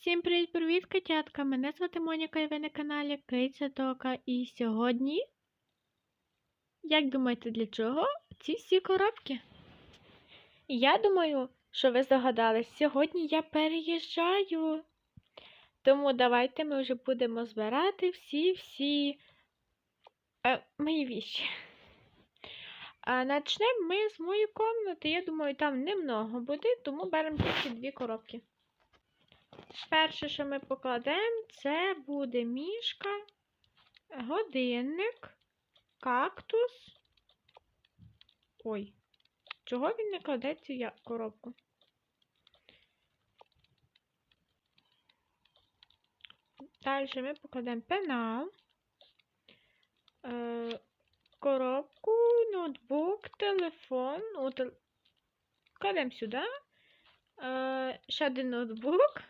Всім привіт-привіт, котятка! Мене звати Моніка і ви на каналі Киця Тока. І сьогодні, як думаєте, для чого ці всі коробки? Я думаю, що ви здогадались, сьогодні я переїжджаю. Тому давайте ми вже будемо збирати всі-всі е, мої віщі. А начнемо ми з моєї кімнати. Я думаю, там немного буде, тому беремо тільки дві коробки. Перше, що ми покладемо, це буде мішка, годинник, кактус. Ой, чого він не кладе цю я- коробку? Далі ми покладемо пенал, е, коробку, ноутбук, телефон. Кладемо сюди. Е, ще один ноутбук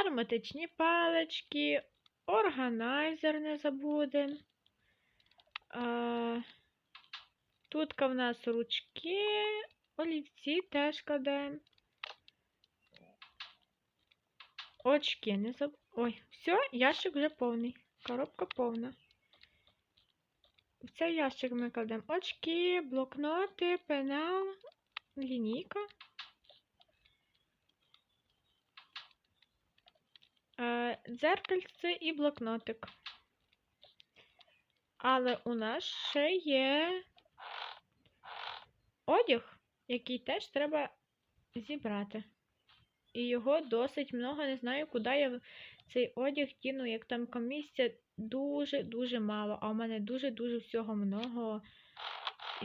ароматичні палички, органайзер не забудемо. Тут в нас ручки, олівці теж кладемо. Очки не забудемо. Ой, все, ящик вже повний. Коробка повна. В цей ящик ми кладемо очки, блокноти, пенал, лінійка. Е, дзеркальце і блокнотик. Але у нас ще є одяг, який теж треба зібрати. І його досить много. Не знаю, куди я цей одяг кину, як там місця дуже-дуже мало. А у мене дуже-дуже всього много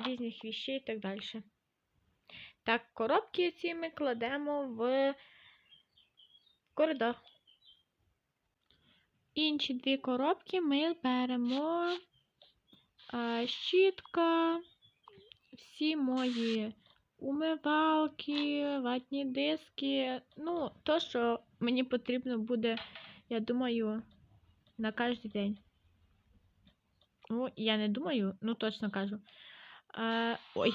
різних віщей і так далі. Так, коробки ці ми кладемо в коридор. Інші дві коробки ми беремо щітка, всі мої умивалки, ватні диски. Ну, то, що мені потрібно буде, я думаю, на кожен день. Ну, я не думаю, ну точно кажу. А, ой.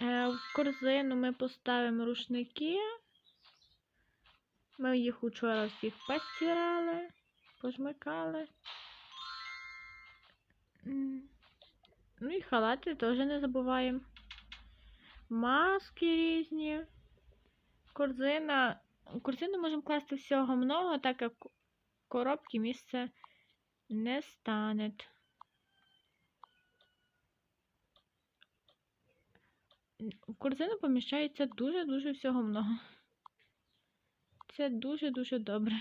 Е, в корзину ми поставимо рушники. Ми їх учора всіх постирали, пожмикали. Ну і халати теж не забуваємо. Маски різні. Корзина. В корзину можемо класти всього много, так як коробки місце не стане. В корзину поміщається дуже-дуже всього много. Це дуже-дуже добре.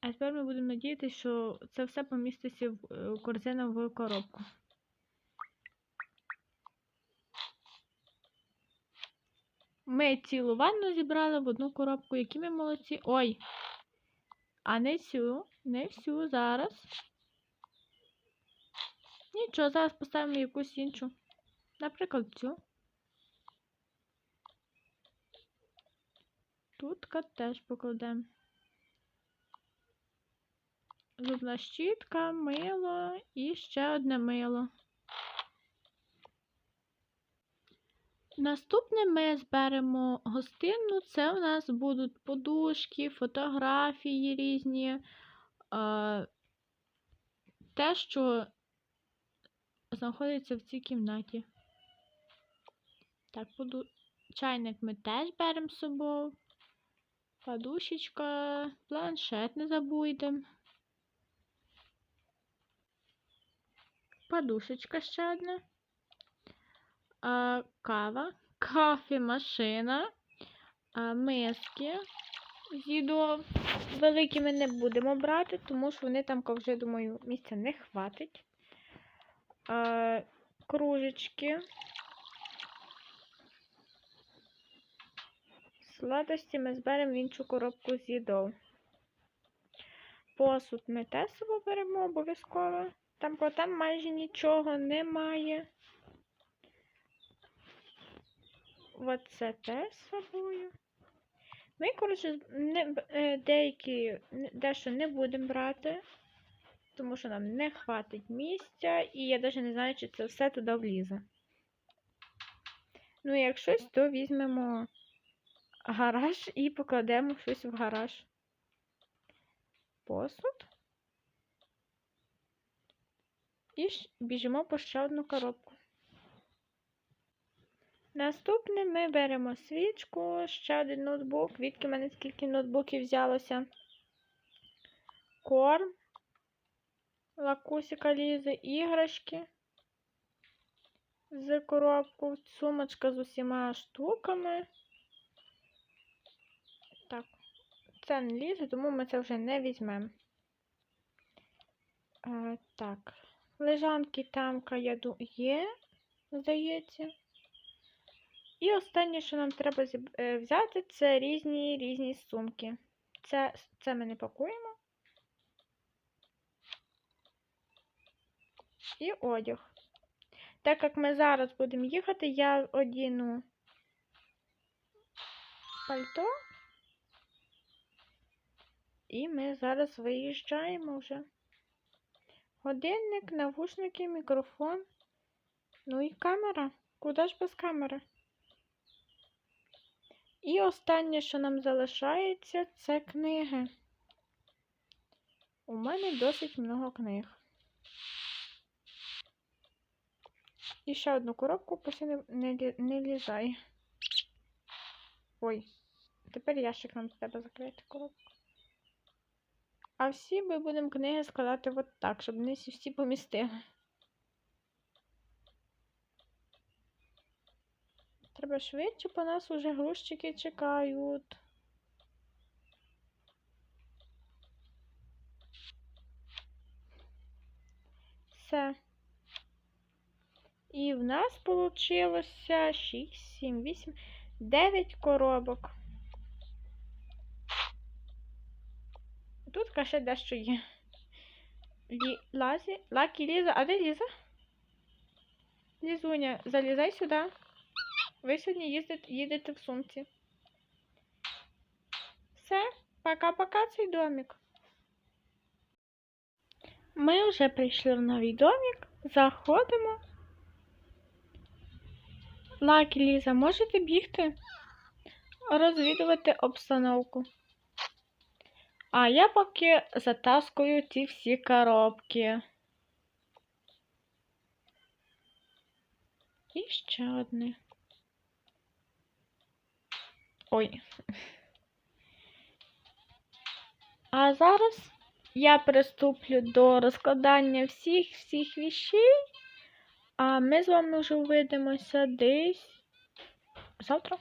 А тепер ми будемо надіятися, що це все поміститься в е, корзину в коробку. Ми цілу ванну зібрали в одну коробку, які ми молодці. Ой! А не цю, не всю зараз. Нічого, зараз поставимо якусь іншу. Наприклад, цю. Тут теж покладемо. Зубна щітка, мило і ще одне мило. Наступне ми зберемо гостинну. Це у нас будуть подушки, фотографії різні. Те, що знаходиться в цій кімнаті. Так, чайник ми теж беремо з собою. Подушечка, планшет не забудемо. Подушечка ще одна. А, кава, кафе-машина, а, миски з їдою. Великі ми не будемо брати, тому що вони там, вже, думаю, місця не хватить. А, кружечки. Сладості ми зберемо в іншу коробку з їдою. Посуд ми теж собі беремо обов'язково. Там бо там майже нічого немає. Оце теж з собою. Ми, коротше, не, е, деякі дещо не будемо брати, тому що нам не хватить місця, і я навіть не знаю, чи це все туди влізе. Ну, як щось, то візьмемо гараж і покладемо щось в гараж. Посуд. І біжимо по ще одну коробку. Наступне ми беремо свічку, ще один ноутбук. Відки в мене скільки ноутбуків взялося. Корм, лакусика лізе, іграшки з коробку, сумочка з усіма штуками. Так, це не лізе, тому ми це вже не візьмемо. Е, так, лежанки тамка я є, здається. І останнє, що нам треба е, взяти, це різні різні сумки. Це, це ми не пакуємо. І одяг. Так як ми зараз будемо їхати, я одіну пальто. І ми зараз виїжджаємо вже. Годинник, навушники, мікрофон. Ну і камера. Куди ж без камери? І останнє, що нам залишається, це книги. У мене досить много книг. І ще одну коробку пусть не, не, не лізає. Ой, тепер ящик нам треба закрити коробку. А всі ми будемо книги складати от так, щоб всі всі помістили. Треба швидше, по нас уже грузчики чекають. Все. І в нас вийшло 6, 7, 8, 9 коробок. Тут ще дещо є. Лі, лазі, лакі, Ліза. А де Ліза? Лізуня, залізай сюди. Ви сьогодні їздите, їдете в сумці. Все, пока-пока цей домик. Ми вже прийшли в новий домик. Заходимо. Лакі, Ліза, можете бігти? Розвідувати обстановку. А я поки затаскую ці всі коробки. І ще одне. Ой. А зараз я приступлю до розкладання всіх всіх вещей. А ми з вами вже увидимося десь завтра.